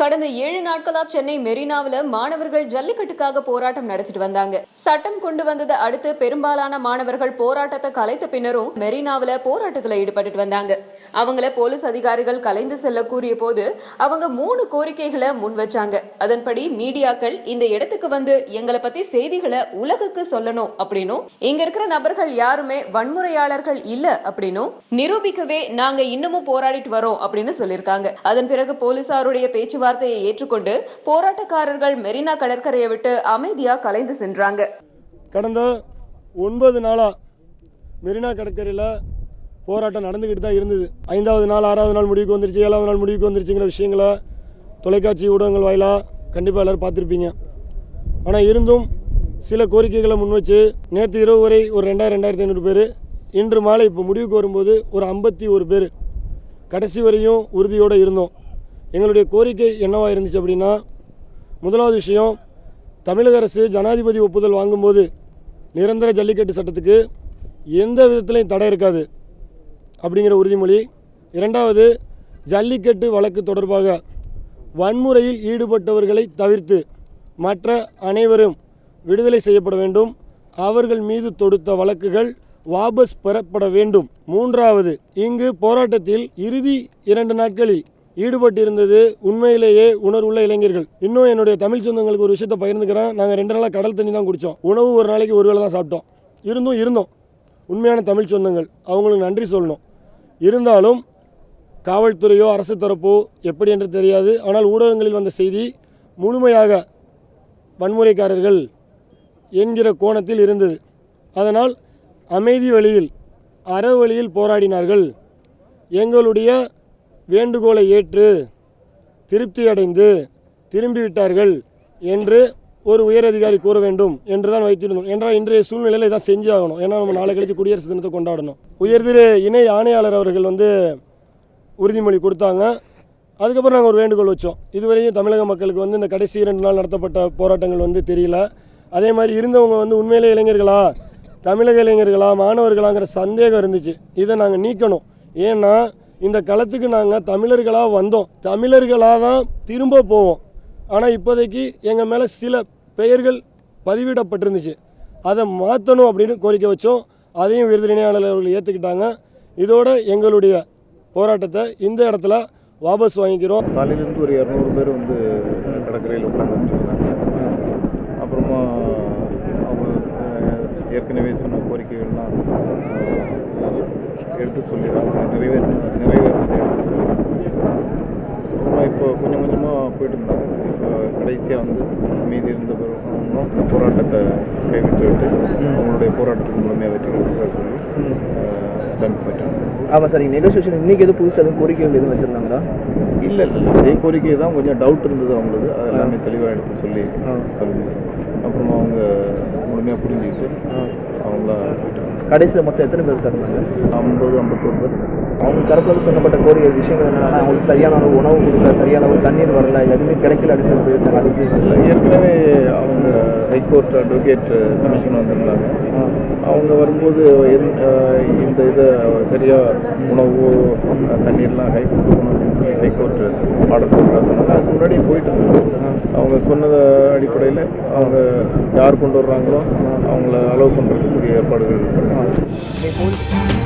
கடந்த ஏழு நாட்களா சென்னை மெரினாவுல மாணவர்கள் ஜல்லிக்கட்டுக்காக போராட்டம் நடத்திட்டு வந்தாங்க. சட்டம் கொண்டு வந்ததை அடுத்து பெரும்பாலான மாணவர்கள் போராட்டத்தை கலைத்த பின்னரும் மெரினாவுல போராட்டத்துல ஈடுபட்டு வந்தாங்க. அவங்கள போலீஸ் அதிகாரிகள் கலைந்து செல்ல கூறிய போது அவங்க மூணு கோரிக்கைகளை முன் வச்சாங்க. அதன்படி மீடியாக்கள் இந்த இடத்துக்கு வந்து எங்களை பத்தி செய்திகளை உலகுக்கு சொல்லணும் அப்படின்னும் இங்க இருக்கிற நபர்கள் யாருமே வன்முறையாளர்கள் இல்ல அப்படின்னும் நிரூபிக்கவே நாங்க இன்னமும் போராடிட்டு வரோம் அப்படின்னு சொல்லியிருக்காங்க. அதன் பிறகு போலீசாருடைய பேச்சுவார்த்தை பேச்சுவார்த்தையை ஏற்றுக்கொண்டு போராட்டக்காரர்கள் மெரினா கடற்கரையை விட்டு அமைதியா கலைந்து சென்றாங்க. கடந்த ஒன்பது நாளாக மெரினா கடற்கரையில் போராட்டம் நடந்துக்கிட்டு தான் இருந்தது. ஐந்தாவது நாள் ஆறாவது நாள் முடிவுக்கு வந்துருச்சு ஏழாவது நாள் முடிவுக்கு வந்துருச்சுங்கிற விஷயங்களை தொலைக்காட்சி ஊடகங்கள் வாயிலாக கண்டிப்பாக எல்லோரும் பார்த்துருப்பீங்க. ஆனால் இருந்தும் சில கோரிக்கைகளை முன்வச்சு நேற்று இரவு வரை ஒரு ரெண்டாயிரம் ரெண்டாயிரத்தி ஐநூறு பேர் இன்று மாலை இப்போ முடிவுக்கு வரும்போது ஒரு ஐம்பத்தி ஒரு பேர் கடைசி வரையும் உறுதியோடு இருந்தோம். எங்களுடைய கோரிக்கை என்னவாக இருந்துச்சு அப்படின்னா முதலாவது விஷயம் தமிழக அரசு ஜனாதிபதி ஒப்புதல் வாங்கும்போது நிரந்தர ஜல்லிக்கட்டு சட்டத்துக்கு எந்த விதத்திலையும் தடை இருக்காது அப்படிங்கிற உறுதிமொழி. இரண்டாவது ஜல்லிக்கட்டு வழக்கு தொடர்பாக வன்முறையில் ஈடுபட்டவர்களை தவிர்த்து மற்ற அனைவரும் விடுதலை செய்யப்பட வேண்டும். அவர்கள் மீது தொடுத்த வழக்குகள் வாபஸ் பெறப்பட வேண்டும். மூன்றாவது இங்கு போராட்டத்தில் இறுதி இரண்டு நாட்களில் ஈடுபட்டிருந்தது. உண்மையிலேயே உணர்வுள்ள இளைஞர்கள். இன்னும் என்னுடைய தமிழ் சொந்தங்களுக்கு ஒரு விஷயத்தை பகிர்ந்துக்கிறேன். நாங்கள் ரெண்டு நாளாக கடல் தண்ணி தான் குடித்தோம் உணவு ஒரு நாளைக்கு ஒரு வேளை தான் சாப்பிட்டோம். இருந்தும் இருந்தோம். உண்மையான தமிழ் சொந்தங்கள். அவங்களுக்கு நன்றி சொல்லணும். இருந்தாலும் காவல்துறையோ அரசு தரப்போ எப்படி என்று தெரியாது. ஆனால் ஊடகங்களில் வந்த செய்தி முழுமையாக வன்முறைக்காரர்கள் என்கிற கோணத்தில் இருந்தது. அதனால் அமைதி வழியில் அறவழியில் போராடினார்கள். எங்களுடைய வேண்டுகோளை ஏற்று திருப்தி அடைந்து திரும்பிவிட்டார்கள் என்று ஒரு உயரதிகாரி கூற வேண்டும் என்று தான் வைத்திருந்தோம். என்றால் இன்றைய சூழ்நிலையில் இதான் செஞ்சு ஆகணும் ஏன்னா நம்ம நாளை கழித்து குடியரசு தினத்தை கொண்டாடணும். உயர்திரு இணை ஆணையாளர் அவர்கள் வந்து உறுதிமொழி கொடுத்தாங்க. அதுக்கப்புறம் நாங்கள் ஒரு வேண்டுகோள் வச்சோம். இதுவரையும் தமிழக மக்களுக்கு வந்து இந்த கடைசி இரண்டு நாள் நடத்தப்பட்ட போராட்டங்கள் வந்து தெரியல. அதே மாதிரி இருந்தவங்க வந்து உண்மையிலே இளைஞர்களா? தமிழக இளைஞர்களா? மாணவர்களாங்கிற சந்தேகம் இருந்துச்சு. இதை நாங்கள் நீக்கணும். ஏன்னா இந்த களத்துக்கு நாங்கள் தமிழர்களாக வந்தோம். தமிழர்களாக தான் திரும்ப போவோம். ஆனால் இப்போதைக்கு எங்கள் மேலே சில பெயர்கள் பதிவிடப்பட்டிருந்துச்சு. அதை மாற்றணும் அப்படின்னு கோரிக்கை வச்சோம். அதையும் விருது இணையாளர் ஏற்றுக்கிட்டாங்க இதோட எங்களுடைய போராட்டத்தை இந்த இடத்துல வாபஸ் வாங்கிக்கிறோம். காலையிலேருந்து ஒரு இரநூறு பேர் வந்து கடற்கரையில் உட்காந்துட்டு அப்புறமா அவங்க ஏற்கனவே சொன்ன கோரிக்கைகள்லாம் எடுத்து சொல்லிடுறாங்க. நிறைவேற்ற நிறைவேற்றதை எடுத்து சொல்லிடுறாங்க. அப்புறமா இப்போ கொஞ்சம் கொஞ்சமாக போயிட்டு இருந்தாங்க. இப்போ கடைசியாக வந்து மீதி இருந்த இந்த போராட்டத்தை கைவிட்டு விட்டு அவங்களுடைய போராட்டத்துக்கு முழுமையாக வெற்றி கிடைச்சதா சொல்லி கிளம்பி போயிட்டாங்க ஆமாம் சார் நெகோசியேஷன் இன்னைக்கு எதுவும் புதுசாக எதுவும் கோரிக்கைகள் எதுவும் வச்சுருந்தாங்களா? இல்லை இல்லை அதே கோரிக்கை தான் கொஞ்சம் டவுட் இருந்தது அவங்களுக்கு அது எல்லாமே தெளிவாக எடுத்து. சொல்லி அப்புறமா அவங்க முழுமையாக புரிஞ்சுக்கிட்டு அவங்களா போயிட்டாங்க. கடைசியில் மொத்தம் எத்தனை பேர் சார் இருந்தாங்க? ஐம்பது ஐம்பத்தோரு பேர் அவங்க தரப்புல சொல்லப்பட்ட கோரிக்கை விஷயங்கள் என்னன்னா அவங்களுக்கு சரியான அளவு உணவு கொடுக்கல சரியான அளவு தண்ணீர் வரல எதுவுமே கிடைக்கல அடிச்சு போயிருந்தாங்க அதுக்கு இல்லை ஏற்கனவே அவங்க ஹைகோர்ட் அட்வொகேட் கமிஷன் வந்திருந்தாங்க. அவங்க வரும்போது இந்த இதை சரியாக உணவு தண்ணீர்லாம் ஹை கொடுக்கணும் அப்படின்னு சொல்லி ஹைகோர்ட் ஆர்டர் சொன்னாங்க அதுக்கு முன்னாடியே போயிட்டு இருந்தாங்க. அவங்க சொன்னது அடிப்படையில் அவங்க யார் கொண்டு வர்றாங்களோ அவங்கள அலோவ் பண்ணுறதுக்குரிய ஏற்பாடுகள்